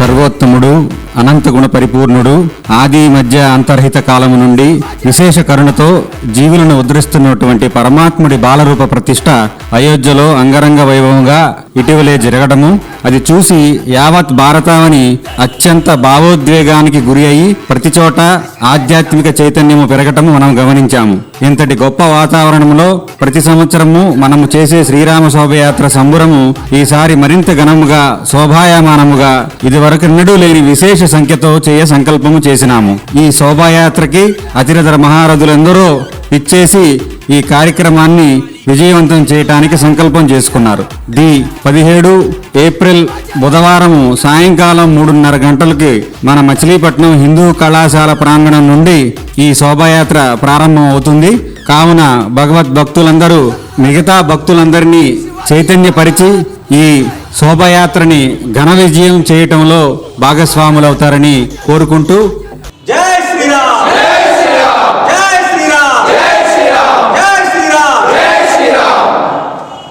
సర్వోత్తముడు అనంత గుణ పరిపూర్ణుడు ఆది మధ్య అంతర్హిత కాలము నుండి విశేష కరుణతో జీవులను ఉద్ధరిస్తున్నటువంటి పరమాత్ముడి బాలరూప ప్రతిష్ట అయోధ్యలో అంగరంగ వైభవంగా ఇటీవలే జరగడము. అది చూసి యావత్ భారతావని అత్యంత భావోద్వేగానికి గురి అయి ప్రతి చోట ఆధ్యాత్మిక చైతన్యము పెరగటము మనం గమనించాము. ఇంతటి గొప్ప వాతావరణంలో ప్రతి సంవత్సరము మనము చేసే శ్రీరామ శోభయాత్ర సంబురము ఈసారి మరింత ఘనముగా శోభాయమానముగా ఇదివరకు నడు లేని విశేష సంఖ్యతో చేయ సంకల్పము చేసినాము. ఈ శోభాయాత్రకి అతిరథర మహారథులందరూ ఇచ్చేసి ఈ కార్యక్రమాన్ని విజయవంతం చేయటానికి సంకల్పం చేసుకున్నారు. ది పదిహేడు ఏప్రిల్ బుధవారం సాయంకాలం మూడున్నర గంటలకి మన మచిలీపట్నం హిందూ కళాశాల ప్రాంగణం నుండి ఈ శోభాయాత్ర ప్రారంభం అవుతుంది. కావున భగవద్ భక్తులందరూ మిగతా భక్తులందరినీ చైతన్యపరిచి ఈ శోభయాత్రని ఘన విజయం చేయటంలో భాగస్వాములవుతారని కోరుకుంటూ